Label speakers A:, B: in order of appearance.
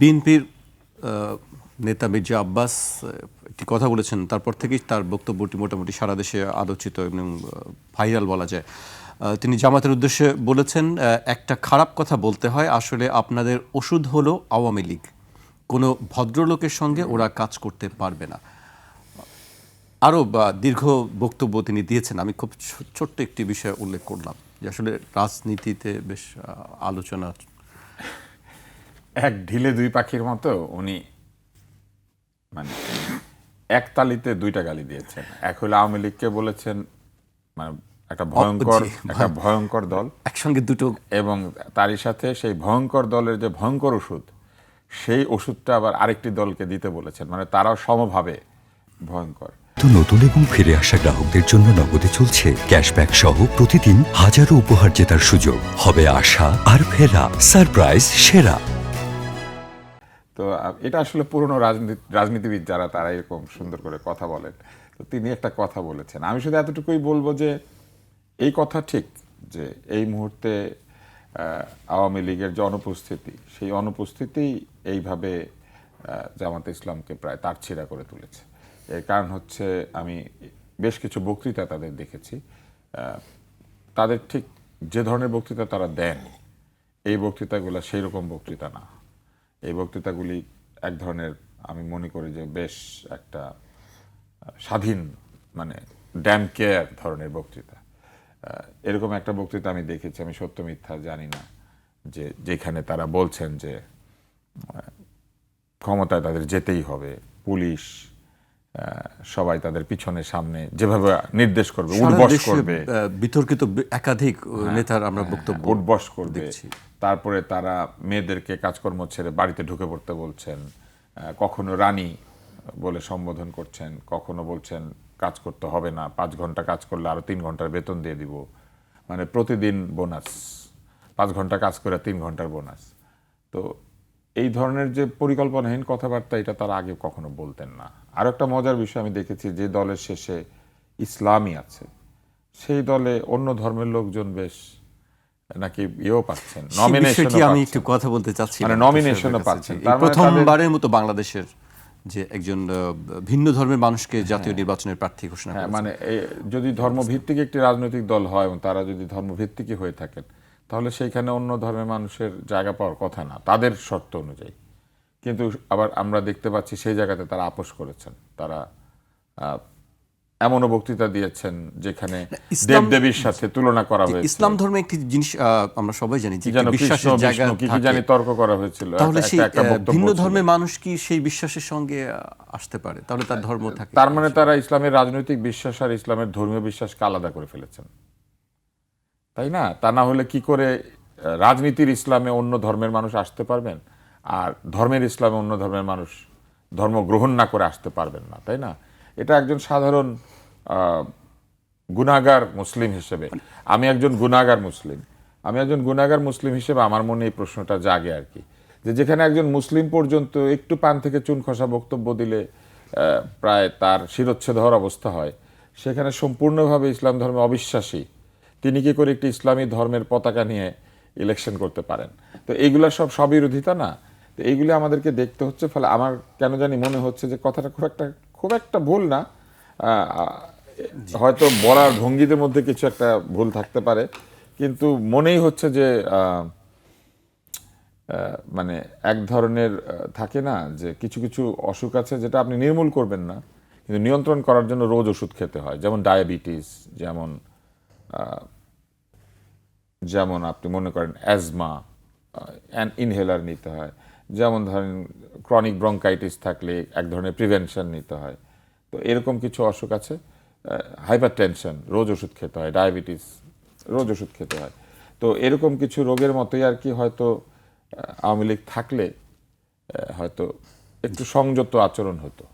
A: বিএনপির নেতা মির্জা আব্বাস একটি কথা বলেছেন, তারপর থেকেই তার বক্তব্যটি মোটামুটি সারা দেশে আলোচিত এবং ভাইরাল বলা যায়। তিনি জামাতের উদ্দেশ্যে বলেছেন একটা খারাপ কথা বলতে হয়, আসলে আপনাদের ওষুধ হলো আওয়ামী লীগ। কোনো ভদ্রলোকের সঙ্গে ওরা কাজ করতে পারবে না। আরও দীর্ঘ বক্তব্য তিনি দিয়েছেন, আমি খুব ছোট্ট একটি বিষয় উল্লেখ করলাম, যে আসলে রাজনীতিতে বেশ আলোচনা
B: এক ঢিলে দুই পাখির মতো উনি মানে এক তালিতে দুইটা গালি দিয়েছেন। এক হলো আওয়ামী লীগকে বলেছেন মানে একটা ভয়ঙ্কর একটা ভয়ঙ্কর দল।
A: একসঙ্গে দুটো
B: এবং তারই সাথে সেই ভয়ঙ্কর দলের যে ভয়ঙ্কর ওষুধ সেই ওষুধটা আবার আরেকটি দলকে দিতে বলেছেন। মানে তারাও সমভাবে ভয়ঙ্কর।
C: তো নতুন এবং ফিরে আসা গ্রাহকদের জন্য নগদে চলছে ক্যাশব্যাক সহ প্রতিদিন হাজারো উপহার জেতার সুযোগ। হবে আশা আর ফেরা সারপ্রাইজ সেরা।
B: তো এটা আসলে পুরনো রাজনীতি, রাজনীতিবিদ যারা, তারা এরকম সুন্দর করে কথা বলেন। তো তিনি একটা কথা বলেছেন। আমি শুধু এতটুকুই বলব যে, এই কথা ঠিক যে, এই মুহূর্তে আওয়ামী লীগের যে অনুপস্থিতি, সেই অনুপস্থিতি এইভাবে জামাতে ইসলামকে প্রায় তারছিড়া করে তুলেছে। এর কারণ হচ্ছে, আমি বেশ কিছু বক্তৃতা তাদের দেখেছি। তাদের ঠিক যে ধরনের বক্তৃতা তারা দেন, এই বক্তৃতাগুলো সেই রকম বক্তৃতা না। এই বক্তৃতাগুলি এক ধরনের আমি মনে করি যে বেশ একটা স্বাধীন মানে ড্যাম কেয়ার ধরনের বক্তৃতা। এরকম একটা বক্তৃতা আমি দেখেছি, আমি সত্য মিথ্যা জানি না, যে যেখানে তারা বলছেন যে ক্ষমতায় তাদের যেতেই হবে, পুলিশ সবাই তাদের পিছনে সামনে যেভাবে নির্দেশ করবে
A: সারা
B: উদ্বস
A: দেশে,
B: করবে।
A: বিতর্কিত একাধিক নেতার আমরা বক্তব্য
B: উঠবস করবে।
A: দেখছি।
B: তারপরে তারা মেয়েদেরকে কাজকর্ম ছেড়ে বাড়িতে ঢুকে পড়তে বলছেন কখনো রানী বলে সম্বোধন করছেন কখনো বলছেন কাজ করতে হবে না পাঁচ ঘণ্টা কাজ করলে আরও তিন ঘণ্টার বেতন দিয়ে দিব। মানে প্রতিদিন বোনাস পাঁচ ঘণ্টা কাজ করে তিন ঘণ্টার বোনাস। তো এই ধরনের যে পরিকল্পনাহীন কথাবার্তা এটা তারা আগে কখনো বলতেন না। আর একটা মজার বিষয় আমি দেখেছি যে দলের শেষে ইসলামই আছে। সেই দলে অন্য ধর্মের লোকজন বেশ নাকি ইয়েও পাচ্ছেন নমিনেশন
A: আমি একটু কথা বলতে চাচ্ছি
B: মানে nomination ও পাচ্ছেন। মানে
A: প্রথমবারের মতো বাংলাদেশের যে একজন ভিন্ন ধর্মের মানুষকে জাতীয় নির্বাচনের প্রার্থী ঘোষণা
B: হ্যাঁ মানে যদি ধর্মভিত্তিক একটি রাজনৈতিক দল হয় এবং তারা যদি ধর্মভিত্তিকই হয়ে থাকেন তাহলে সেইখানে অন্য ধর্মের মানুষের জায়গা পাওয়ার কথা না। তাদের শর্ত অনুযায়ী। কিন্তু আবার আমরা দেখতে পাচ্ছি সেই জায়গাতে তারা আপোষ করেছেন। তারা এমনও বক্তৃতা দিয়েছেন যেখানে
A: ইসলাম-
B: দেবদেবীর সাথে তুলনা করা হয়েছে
A: ইসলাম ধর্মে একটি জিনিস আহ, আমরা সবাই জানি যে বিশ্বাসের জায়গা
B: কি কি জানি তর্ক করা হয়েছিল।
A: তাহলে সেই ভিন্ন ধর্মের মানুষ কি সেই বিশ্বাসের সঙ্গে আসতে পারে? তাহলে তার ধর্ম থাকে।
B: তার মানে তারা ইসলামের রাজনৈতিক বিশ্বাস আর ইসলামের ধর্মীয় বিশ্বাসকে আলাদা করে ফেলেছেন। তাই না? তা না হলে কি করে রাজনীতির ইসলামে অন্য ধর্মের মানুষ আসতে পারবেন? আর ধর্মের ইসলামে অন্য ধর্মের মানুষ ধর্ম গ্রহণ না করে আসতে পারবেন না তাই না? এটা একজন সাধারণ আহ, গুনাগার মুসলিম হিসেবে। আমি একজন গুনাগার মুসলিম। আমি একজন গুনাগার মুসলিম হিসেবে আমার মনে এই প্রশ্নটা জাগে আর কি। যে যেখানে একজন মুসলিম পর্যন্ত একটু পান থেকে চুন খসা বক্তব্য দিলে প্রায় তার শিরোচ্ছেদ হওয়ার অবস্থা হয় সেখানে সম্পূর্ণভাবে ইসলাম ধর্মে অবিশ্বাসী। তিনি কি করে একটি ইসলামী ধর্মের পতাকা নিয়ে ইলেকশন করতে পারেন? তো এইগুলা সব স্ববিরোধিতা না? তো এইগুলি আমাদেরকে দেখতে হচ্ছে, ফলে আমার কেন জানি মনে হচ্ছে যে কথাটা খুব একটা খুব একটা ভুল না। হয়তো বলার ভঙ্গিদের মধ্যে কিছু একটা ভুল থাকতে পারে। কিন্তু মনেই হচ্ছে যে মানে এক ধরনের থাকে না যে কিছু কিছু অসুখ আছে যেটা আপনি নির্মূল করবেন না। কিন্তু নিয়ন্ত্রণ করার জন্য রোজ ওষুধ খেতে হয়, যেমন ডায়াবেটিস, যেমন যেমন আপনি মনে করেন অ্যাজমা অ্যান ইনহেলার নিতে হয়। যেমন ধরেন ক্রনিক ব্রঙ্কাইটিস থাকলে এক ধরনের প্রিভেনশন নিতে হয়। তো এরকম কিছু অসুখ আছে? হাইপার টেনশন রোজ ওষুধ খেতে হয় ডায়াবেটিস রোজ ওষুধ খেতে হয়। তো এরকম কিছু রোগের মতোই আর কি হয়তো আওয়ামী লীগ থাকলে হয়তো একটু সংযত আচরণ হতো।